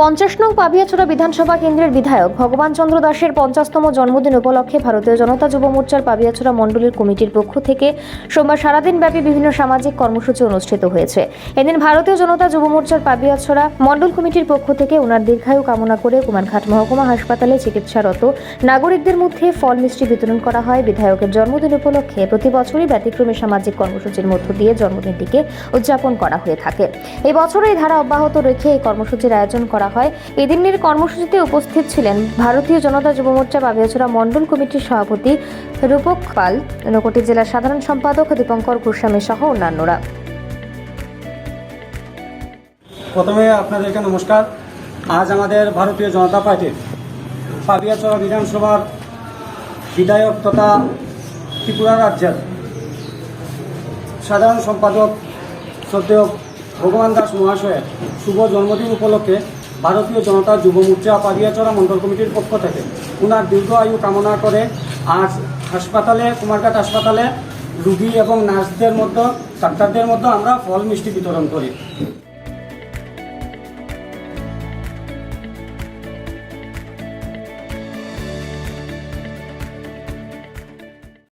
পঞ্চাশ নং পাবিয়াছড়া বিধানসভা কেন্দ্রের বিধায়ক ভগবান চন্দ্র দাসের পঞ্চাশতম জন্মদিন উপলক্ষে ভারতীয় জনতা যুব মোর্চার পাবিয়াছড়া মণ্ডলের কমিটির পক্ষ থেকে সোমবার সারাদিন ব্যাপী বিভিন্ন সামাজিক কর্মসূচি অনুষ্ঠিত হয়েছে। এদিন ভারতীয় জনতা যুব মোর্চার পাবিয়াছড়া মণ্ডল কমিটির পক্ষ থেকে ওনার দীর্ঘায়ু কামনা করে কুমারঘাট মহকুমা হাসপাতালে চিকিৎসারত নাগরিকদের মধ্যে ফল মিষ্টি বিতরণ করা হয়। বিধায়কের জন্মদিন উপলক্ষে প্রতি বছরই ব্যতিক্রমী সামাজিক কর্মসূচির মধ্য দিয়ে জন্মদিনটিকে উদযাপন করা হয়ে থাকে। এই বছর এই ধারা অব্যাহত রেখে এই কর্মসূচির আয়োজন করা হয়। এই দিনের কর্মসূচিতে উপস্থিত ছিলেন ভারতীয় জনতা যুব মোর্চা বাবিয়াছড়া মণ্ডল কমিটির সভাপতি রূপক পাল ঊনকোটি জেলার সাধারণ সম্পাদক দীপঙ্কর গোস্বামী সহ অন্যান্যরা। প্রথমে আপনাদেরকে নমস্কার। আজ আমাদের ভারতীয় জনতা পার্টির পাবিয়াচড়া বিধানসভার বিধায়ক তথা ত্রিপুরা রাজ্যের সাধারণ সম্পাদক শ্রদ্ধেয় ভগবান দাস মহাশয়ের শুভ জন্মদিন উপলক্ষে ভারতীয় জনতা যুব মোর্চা পাবিয়াচড়া মন্ডল কমিটির পক্ষ থেকে। ওনার দীর্ঘ আয়ু কামনা করে আজ হাসপাতালে, কুমারঘাট হাসপাতালে রুগী এবং নার্সদের মধ্যে, ডাক্তারদের মধ্যে আমরা ফল মিষ্টি বিতরণ করি।